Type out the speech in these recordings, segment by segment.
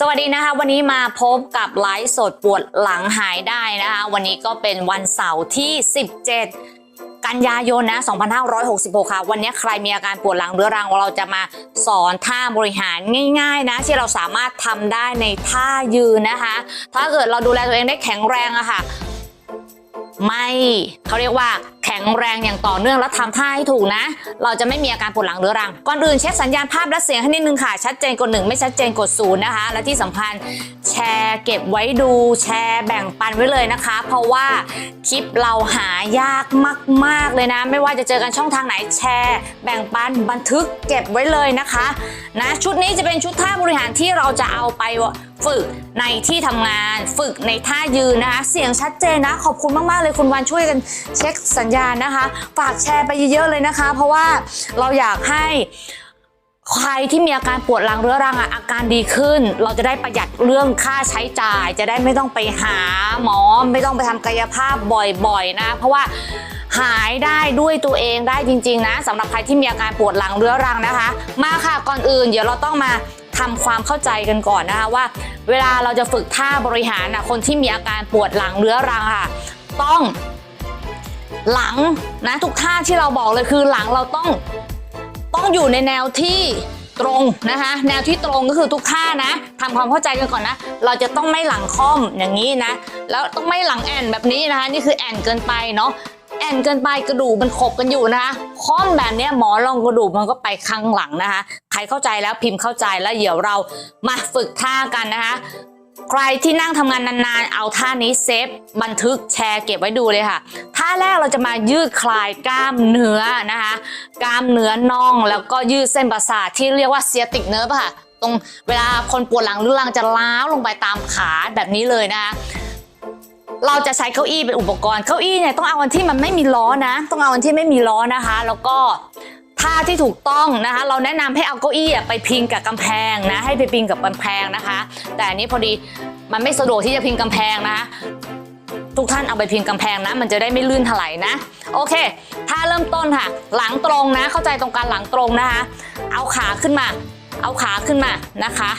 สวัสดีนะคะ วันนี้มาพบกับไลฟ์สดปวดหลังหายได้นะคะ วันนี้ก็เป็นวันเสาร์ที่ 17 กันยายนนะ2566 ค่ะ วันนี้ใครมีอาการปวดหลังเรื้อรังเราจะมาสอนท่าบริหารง่ายๆนะที่เราสามารถทำได้ในท่ายืนนะคะ ถ้าเกิดเราดูแลตัวเองได้แข็งแรงอะค่ะ ไม่เขาเรียกว่าแข็งแรงอย่างต่อเนื่องแล้วทำท่าให้ถูกนะ เราจะไม่มีอาการปวดหลังเรื้อรัง ก่อนอื่นเช็คสัญญาณภาพและเสียงให้นิดนึงค่ะ ชัดเจนกดหนึ่งไม่ชัดเจนกดศูนย์นะคะ และที่สำคัญแชร์เก็บไว้ดูแชร์แบ่งปันไว้เลยนะคะ เพราะว่าคลิปเราหายากมาก ๆ เลยนะ ไม่ว่าจะเจอกันช่องทางไหนแชร์ แบ่งปันบันทึกเก็บไว้เลยนะคะนะชุดนี้จะเป็นชุดท่าบริหารที่เราจะเอาไป ฝึกในที่ทำงาน ฝึกในท่ายืนนะคะ เสียงชัดเจนนะ ขอบคุณมาก ๆ เลยคุณวันช่วยกันเช็คสัญญาณนะคะ ฝากแชร์ไปเยอะๆเลยนะคะ เพราะว่าเราอยากให้ใครที่มีอาการปวดหลังเรื้อรังอะอาการดีขึ้น เราจะได้ประหยัดเรื่องค่าใช้จ่าย จะได้ไม่ต้องไปหาหมอไม่ต้องไปทำกายภาพบ่อยๆ นะ เพราะว่าหายได้ด้วยตัวเองได้จริง ๆ นะสำหรับใครที่มีอาการปวดหลังเรื้อรังนะคะ มาค่ะก่อนอื่น เดี๋ยวเราต้องมา ทำความเข้าใจกันก่อนนะคะว่า เวลาเราจะฝึกท่าบริหารนะคนที่มีอาการปวดหลังเรื้อรังค่ะ ต้องหลังนะทุกท่าที่เราบอกเลยคือหลังเราต้องต้องอยู่ในแนวที่ตรงนะคะแนวที่ตรงก็คือทุกท่านะทำความเข้าใจกันก่อนนะ เราจะต้องไม่หลังค่อมอย่างนี้นะ แล้วต้องไม่หลังแอนแบบนี้นะคะ นี่คือแอนเกินไปเนาะ แอนเกินไปกระดูกมันขบกันอยู่นะคะค่อมแบบนี้หมอรองกระดูกมันก็ไปข้างหลังนะคะ ใครเข้าใจแล้วพิมพ์เข้าใจแล้วเดี๋ยวเรามาฝึกท่ากันนะคะ ใครที่นั่งทำงานนานๆ เอาท่านี้เซฟบันทึกแชร์เก็บไว้ดูเลยค่ะ ท่าแรกเราจะมายืดคลายกล้ามเนื้อนะคะ กล้ามเนื้อน่องแล้วก็ยืดเส้นประสาทที่เรียกว่าเซียติกเนิร์ฟค่ะ ตรงเวลาคนปวดหลังหรือหลังจะล้าวลงไปตามขาแบบนี้เลยนะคะ เราจะใช้เก้าอี้เป็นอุปกรณ์ เก้าอี้เนี่ยต้องเอาอันที่มันไม่มีล้อนะ ต้องเอาอันที่ไม่มีล้อนะคะ แล้วก็ท่าที่ถูกต้องนะคะ เราแนะนำให้เอาเก้าอี้ไปพิงกับกำแพงนะ ให้ไปพิงกับกำแพงนะคะ แต่อันนี้พอดีมันไม่สะดวกที่จะพิงกำแพงนะคะทุกท่านเอาไปพิงกำแพงนะ มันจะได้ไม่ลื่นถลายนะ โอเค ถ้าเริ่มต้นค่ะ หลังตรงนะ เข้าใจตรงการหลังตรงนะคะ เอาขาขึ้นมา เอาขาขึ้นมานะคะ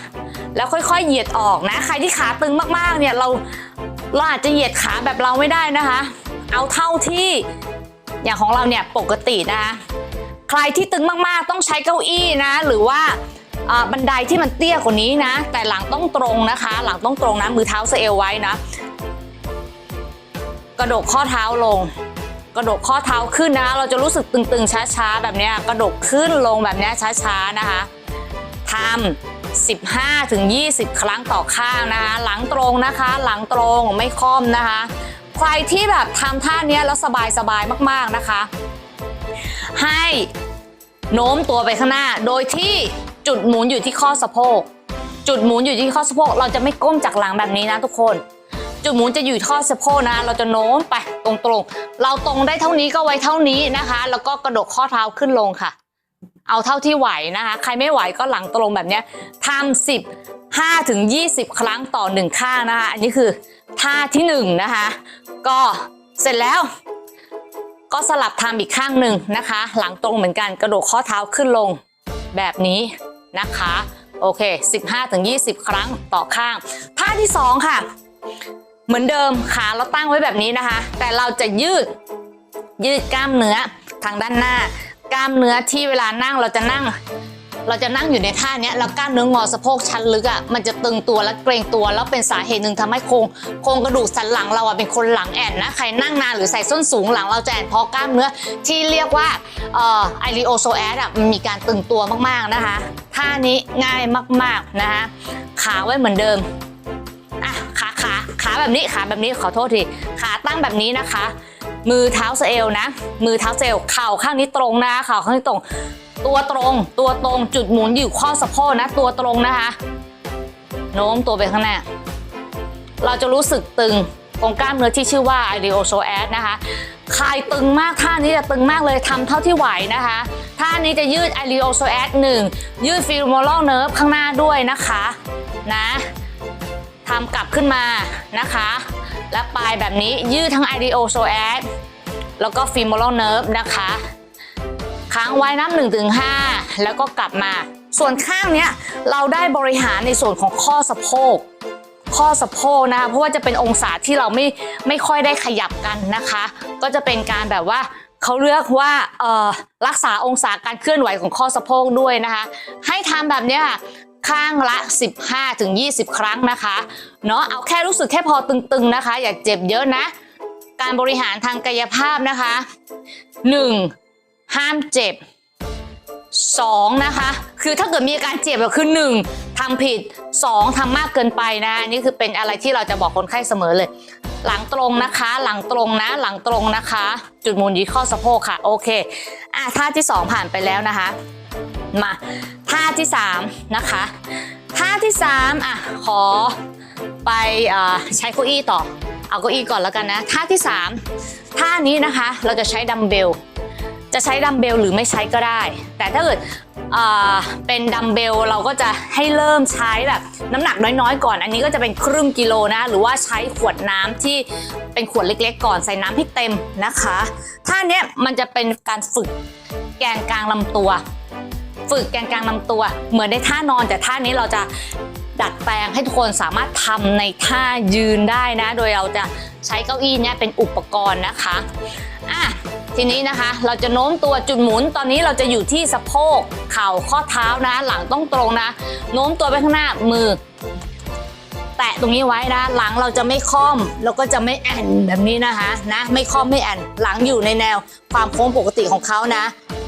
แล้วค่อยๆ เหยียดออกนะ ใครที่ขาตึงมากๆ เนี่ยเรา เราอาจจะเหยียดขาแบบเราไม่ได้นะคะ เอาเท่าที่อย่างของเราเนี่ยปกตินะคะใครที่ตึงมากๆ ต้องใช้เก้าอี้นะ หรือว่าบันไดที่มันเตี้ยกว่านี้นะ แต่หลังต้องตรงนะคะ หลังต้องตรงนะมือเท้าสเอวไว้นะ กระดกข้อเท้าลง กระดกข้อเท้าขึ้นนะ เราจะรู้สึกตึงๆช้าๆแบบนี้กระดกขึ้นลงแบบนี้ช้าๆนะคะทำ 15ถึง20 ครั้งต่อข้างนะคะ หลังตรงนะคะ หลังตรงไม่ค่อมนะคะ ใครที่แบบทำท่านี้แล้วสบายๆมากๆนะคะ ให้โน้มตัวไปข้างหน้า โดยที่จุดหมุนอยู่ที่ข้อสะโพก จุดหมุนอยู่ที่ข้อสะโพก เราจะไม่ก้มจากหลังแบบนี้นะทุกคน จุดหมุนจะอยู่ข้อสะโพกนะ เราจะโน้มไปตรงๆ เราตรงได้เท่านี้ก็ไว้เท่านี้นะคะ แล้วก็กระดกข้อเท้าขึ้นลงค่ะ เอาเท่าที่ไหวนะคะ ใครไม่ไหวก็หลังตรงแบบนี้ทำสิบห้าถึงยี่สิบครั้งต่อหนึ่งข้างนะคะ อันนี้คือท่าที่หนึ่งนะคะ ก็เสร็จแล้ว ก็สลับทำอีกข้างหนึ่งนะคะ หลังตรงเหมือนกันกระโดดข้อเท้าขึ้นลงแบบนี้นะคะ โอเค 15-20 ครั้งต่อข้าง ท่าที่ 2 ค่ะ เหมือนเดิมขาเราตั้งไว้แบบนี้นะคะ แต่เราจะยืดยืดกล้ามเนื้อทางด้านหน้า กล้ามเนื้อที่เวลานั่งเราจะนั่ง เราจะนั่งอยู่ในท่าเนี้ยแล้วกล้ามเนื้องอสะโพกชั้นลึกอะมันจะตึงตัวและเกรงตัว แล้วเป็นสาเหตุหนึ่งทำให้โครงโครงกระดูกสันหลังเราอะเป็นคนหลังแอนนะใครนั่งนานหรือใส่ส้นสูงหลังเราจะแอนเพราะกล้ามเนื้อที่เรียกว่าเอ่อไอริโอโซแอดอะมันมีการตึงตัวมากๆนะคะท่านี้ง่ายมากๆนะคะขาไว้เหมือนเดิมอะขาขาขาแบบนี้ขาแบบนี้ขอโทษทีขาตั้งแบบนี้นะคะ มือเท้าสะเอวนะ มือเท้าสะเอวเข่าข้างนี้ตรงนะเข่าข้างนี้ตรง ตัวตรงตัวตรงจุดหมุนอยู่ข้อสะโพกนะ ตัวตรงนะคะ โน้มตัวไปข้างหน้า เราจะรู้สึกตึงตรงกล้ามเนื้อที่ชื่อว่า i d e o s o a s นะคะคลายตึงมากท่านี้จะตึงมากเลยทำเท่าที่ไหวนะคะท่านี้จะยืด i d e o s o a s 1ยืด femoral nerve ข้างหน้าด้วยนะคะนะทำกลับขึ้นมานะคะ และปลายแบบนี้ยืดทั้ง IDO s o a s แล้วก็ femoral nerve นะคะ ค้างไว้นับ1ถึง5แล้วก็กลับมา ส่วนข้างเนี้ยเราได้บริหารในส่วนของข้อสะโพกข้อสะโพกนะคะเพราะว่าจะเป็นองศาที่เราไม่ไม่ค่อยได้ขยับกันนะคะ ก็จะเป็นการแบบว่าเขาเรียกว่าเออรักษาองศาการเคลื่อนไหวของข้อสะโพกด้วยนะคะ ให้ทำแบบเนี้ยค่ะ ข้างละ 15ถึง20 ครั้งนะคะเนาะเอาแค่รู้สึกแค่พอตึงๆนะคะ อย่าเจ็บเยอะนะ การบริหารทางกายภาพนะคะ 1. ห้ามเจ็บ 2. นะคะ คือถ้าเกิดมีอาการเจ็บก็คือ 1. ทำผิด 2. ทำมากเกินไปนะนี่คือเป็นอะไรที่เราจะบอกคนไข้เสมอเลย หลังตรงนะคะ หลังตรงนะ หลังตรงนะคะ จุดมุนยีข้อสะโพกค่ะ โอเคอะท่าที่ 2 ผ่านไปแล้วนะคะ มาท่าที่3นะคะท่าที่3อะขอไปอ่ใช้เก้าอี้ต่อเอาเก้าอี้ก่อนแล้วกันนะท่าที่ 3 ท่านี้นะคะเราจะใช้ดัมเบลจะใช้ดัมเบลหรือไม่ใช้ก็ได้ แต่ถ้าเกิดเป็นดัมเบลเราก็จะให้เริ่มใช้แบบน้ำหนักน้อยๆ ก่อน อันนี้ก็จะเป็นครึ่งกิโลนะ หรือว่าใช้ขวดน้ำที่เป็นขวดเล็กๆ ก่อนใส่น้ำให้เต็มนะคะท่านี้มันจะเป็นการฝึกแกนกลางลำตัว ฝึกแกนกลางลำตัว เหมือนในท่านอน แต่ท่านี้เราจะดัดแปลงให้ทุกคนสามารถทำในท่ายืนได้นะ โดยเราจะใช้เก้าอี้เนี่ยเป็นอุปกรณ์นะคะอะทีนี้นะคะเราจะโน้มตัวจุดหมุนตอนนี้เราจะอยู่ที่สะโพกเข่าข้อเท้านะ หลังต้องตรงนะ โน้มตัวไปข้างหน้ามือ แตะตรงนี้ไว้นะ หลังเราจะไม่ค่อมแล้วก็จะไม่แอนแบบนี้นะคะนะไม่ค่อมไม่แอนหลังอยู่ในแนวความโค้งปกติของเขานะ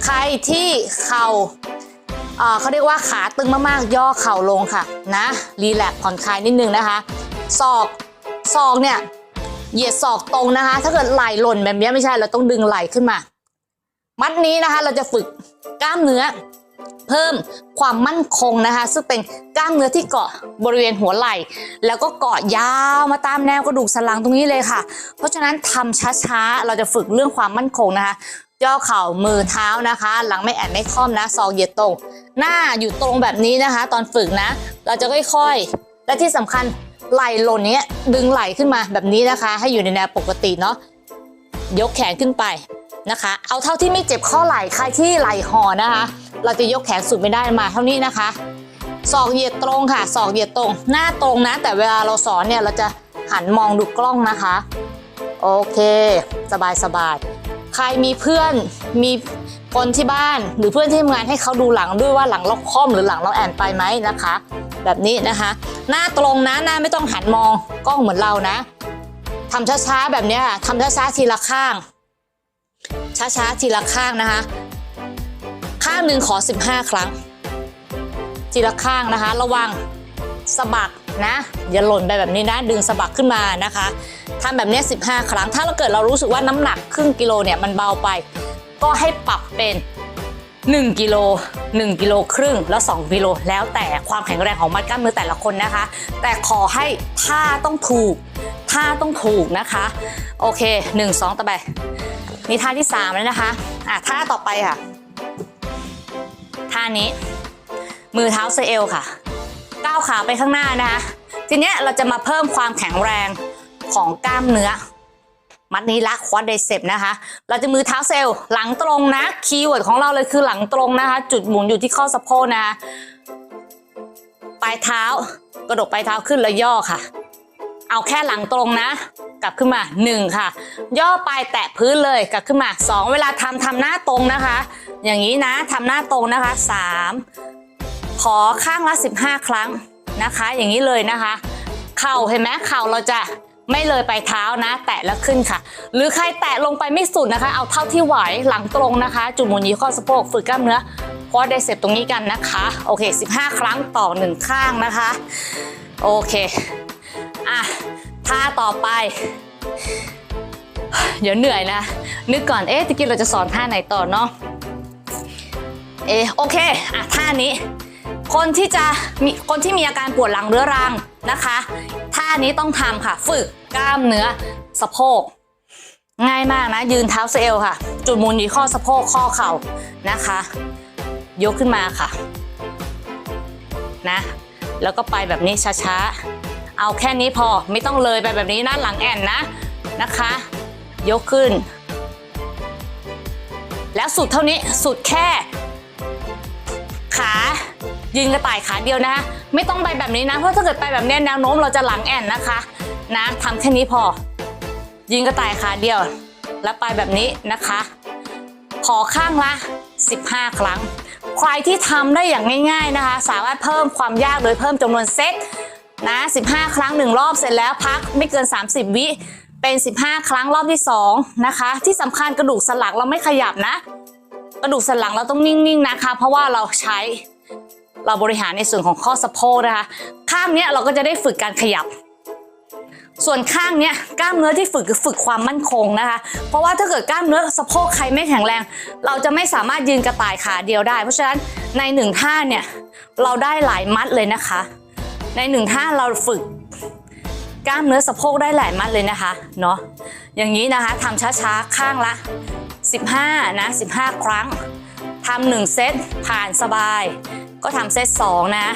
ใครที่เข่า เขาเรียกว่าขาตึงมากๆ ย่อเข่าลงค่ะนะรีแลกซ์ผ่อนคลายนิดนึงนะคะศอกศอกเนี่ยเหยียดศอกตรงนะคะ ถ้าเกิดไหล่หล่นแบบนี้ไม่ใช่เราต้องดึงไหล่ขึ้นมา มัดนี้นะคะเราจะฝึกกล้ามเนื้อ เพิ่มความมั่นคงนะคะ ซึ่งเป็นกล้ามเนื้อที่เกาะบริเวณหัวไหล่ แล้วก็เกาะยาวมาตามแนวกระดูกสันหลังตรงนี้เลยค่ะ เพราะฉะนั้นทำช้าๆเราจะฝึกเรื่องความมั่นคงนะคะ ย่อเข่ามือเท้านะคะ หลังไม่แอนไม่ค่อมนะศอกเหยียดตรง หน้าอยู่ตรงแบบนี้นะคะ ตอนฝึกนะ เราจะค่อยๆ และที่สำคัญไหล่หล่นเนี้ยดึงไหล่ขึ้นมาแบบนี้นะคะ ให้อยู่ในแนวปกติเนาะยกแขนขึ้นไปนะคะ เอาเท่าที่ไม่เจ็บข้อไหล่ใครที่ไหล่ห่อนะคะ เราจะยกแขนสุดไม่ได้มาเท่านี้นะคะศอกเหยียดตรงค่ะศอกเหยียดตรง หน้าตรงนะ แต่เวลาเราสอนเนี่ยเราจะหันมองดูกล้องนะคะ โอเค สบายสบาย ใครมีเพื่อนมีคนที่บ้านหรือเพื่อนที่ทำงานให้เขาดูหลังด้วยว่าหลังเราค่อมหรือหลังเราแอนไปไหมนะคะ แบบนี้นะคะ หน้าตรงนะหน้าไม่ต้องหันมองกล้องเหมือนเรานะทำช้าๆแบบนี้ค่ะทำช้าๆทีละข้าง ช้าๆทีละข้างนะคะ ข้างหนึ่งขอ 15 ครั้ง ทีละข้างนะคะ ระวังสะบัก นะอย่าหล่นไปแบบนี้นะดึงสะบักขึ้นมานะคะทำแบบนี้ 15 ครั้ง ถ้าเราเกิดเรารู้สึกว่าน้ำหนักครึ่งกิโลเนี่ยมันเบาไป ก็ให้ปรับเป็น 1 กิโล 1 กิโลครึ่งแล้ว 2 กิโล แล้วแต่ความแข็งแรงของมัดกล้ามเนื้อแต่ละคนนะคะ แต่ขอให้ท่าต้องถูกท่าต้องถูกนะคะ โอเค 1 2 ต่อไปนี่ท่าที่3แล้วนะคะอะท่าต่อไปค่ะท่านี้มือเท้าเซเอลค่ะาวขาไปข้างหน้านะคะทีเนี้ยเราจะมาเพิ่มความแข็งแรงของกล้ามเนื้อ มัดนี้ละควอดเดเซปนะคะ เราจะมือเท้าเซลล์หลังตรงนะคีย์เวิร์ดของเราเลยคือหลังตรงนะคะ จุดหมุนอยู่ที่ข้อสะโพกนะคะปลายเท้ากระดกปลายเท้าขึ้นแล้วย่อค่ะ เอาแค่หลังตรงนะ กลับขึ้นมาหนึ่งค่ะ ย่อปลายแตะพื้นเลยกลับขึ้นมาสองเวลาทำทำหน้าตรงนะคะ อย่างนี้นะทำหน้าตรงนะคะสามขอข้างละ 15 ครั้ง นะคะ อย่างนี้เลยนะคะ เข่าเห็นไหมเข่าเราจะไม่เลยไปเท้านะ แตะแล้วขึ้นค่ะ หรือใครแตะลงไปไม่สุดนะคะ เอาเท่าที่ไหวหลังตรงนะคะ จุดหมุนยีข้อสะโพกฝึกกล้ามเนื้อพอได้เสร็จตรงนี้กันนะคะ โอเค 15 ครั้งต่อหนึ่งข้างนะคะ โอเคอะท่าต่อไป เดี๋ยวเหนื่อยนะ นึกก่อนเอ๊ะตะกี้เราจะสอนท่าไหนต่อเนาะเอะโอเคอะท่านี้ คนที่จะมีคนที่มีอาการปวดหลังเรื้อรังนะคะท่านี้ต้องทำค่ะ ฝึกกล้ามเนื้อสะโพก ง่ายมากนะ ยืนเท้าเซลค่ะ จุดมุนอยู่ข้อสะโพกข้อเข่านะคะ ยกขึ้นมาค่ะนะแล้วก็ไปแบบนี้ช้าๆ เอาแค่นี้พอไม่ต้องเลยไปแบบนี้นะหลังแอนนะนะคะ ยกขึ้น แล้วสุดเท่านี้สุดแค่ขา ยืนกระต่ายขาเดียวนะคะ ไม่ต้องไปแบบนี้นะ เพราะถ้าเกิดไปแบบนี้แนวโน้มเราจะหลังแอนนะคะ นะทำแค่นี้พอ ยืนกระต่ายขาเดียว แล้วไปแบบนี้นะคะขอข้างละ 15 ครั้ง ใครที่ทำได้อย่างง่าย ๆนะคะ สามารถเพิ่มความยากโดยเพิ่มจำนวนเซตนะ 15 ครั้ง 1 รอบเสร็จแล้วพักไม่เกิน 30 วิเป็น 15 ครั้งรอบที่ 2 นะคะ ที่สำคัญกระดูกสันหลังเราไม่ขยับนะ กระดูกสันหลังเราต้องนิ่งๆนะคะ เพราะว่าเราใช้ เราบริหารในส่วนของข้อสะโพกนะคะ ข้างเนี้ยเราก็จะได้ฝึกการขยับ ส่วนข้างเนี้ยกล้ามเนื้อที่ฝึกคือฝึกความมั่นคงนะคะ เพราะว่าถ้าเกิดกล้ามเนื้อสะโพกใครไม่แข็งแรง เราจะไม่สามารถยืนกระต่ายขาเดียวได้ เพราะฉะนั้นในหนึ่งท่าเนี่ยเราได้หลายมัดเลยนะคะ ในหนึ่งท่าเราฝึกกล้ามเนื้อสะโพกได้หลายมัดเลยนะคะเนาะอย่างนี้นะคะทำช้าๆข้างละ 15นะ15 ครั้ง ทำหนึ่งเซตผ่านสบาย ก็ทำเซต2นะ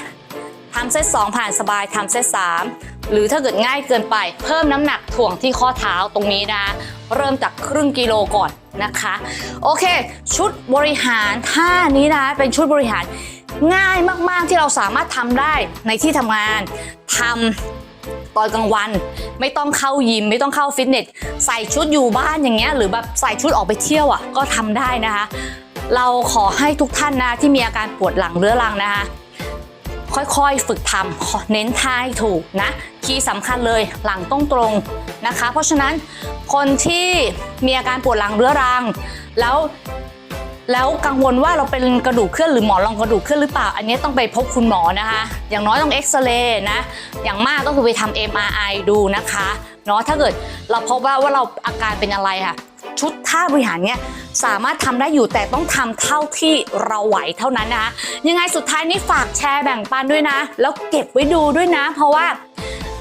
ทำเซต2ผ่านสบายทำเซต3หรือถ้าเกิดง่ายเกินไป เพิ่มน้ำหนักถ่วงที่ข้อเท้าตรงนี้นะ เริ่มจากครึ่งกิโลก่อนนะคะ โอเค ชุดบริหารท่านี้นะ เป็นชุดบริหารง่ายมาก ๆ ที่เราสามารถทำได้ในที่ทำงานทำตอนกลางวัน ไม่ต้องเข้ายิม ไม่ต้องเข้าฟิตเนสใส่ชุดอยู่บ้านอย่างเงี้ยหรือแบบใส่ชุดออกไปเที่ยวอะก็ทำได้นะคะ เราขอให้ทุกท่านนะที่มีอาการปวดหลังเรื้อรังนะคะค่อยๆ ฝึกทำเน้นท่าให้ถูกนะคีย์สำคัญเลยหลังต้องตรงนะคะ เพราะฉะนั้นคนที่มีอาการปวดหลังเรื้อรัง แล้วแล้วกังวลว่าเราเป็นกระดูกเคลื่อนหรือหมอนรองกระดูกเคลื่อนหรือเปล่า อันนี้ต้องไปพบคุณหมอนะคะ อย่างน้อยต้องเอ็กซเรย์นะ อย่างมากก็คือไปทำ MRI ดูนะคะเนาะถ้าเกิดเราพบว่าว่าเราอาการเป็นอะไรค่ะ ชุดท่าบริหารเนี่ยสามารถทำได้อยู่แต่ต้องทำเท่าที่เราไหวเท่านั้นนะคะยังไงสุดท้ายนี้ฝากแชร์แบ่งปันด้วยนะ แล้วเก็บไว้ดูด้วยนะ เพราะว่า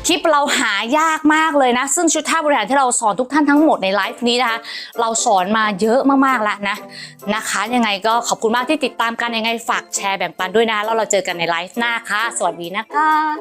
คลิปเราหายากมากเลยนะ ซึ่งชุดท่าบริหารที่เราสอนทุกท่านทั้งหมดในไลฟ์นี้นะคะ เราสอนมาเยอะมากๆแล้วนะนะคะ ยังไงก็ขอบคุณมากที่ติดตามกันยังไงฝากแชร์แบ่งปันด้วยนะแล้วเราเจอกันในไลฟ์หน้าค่ะ สวัสดีนะคะ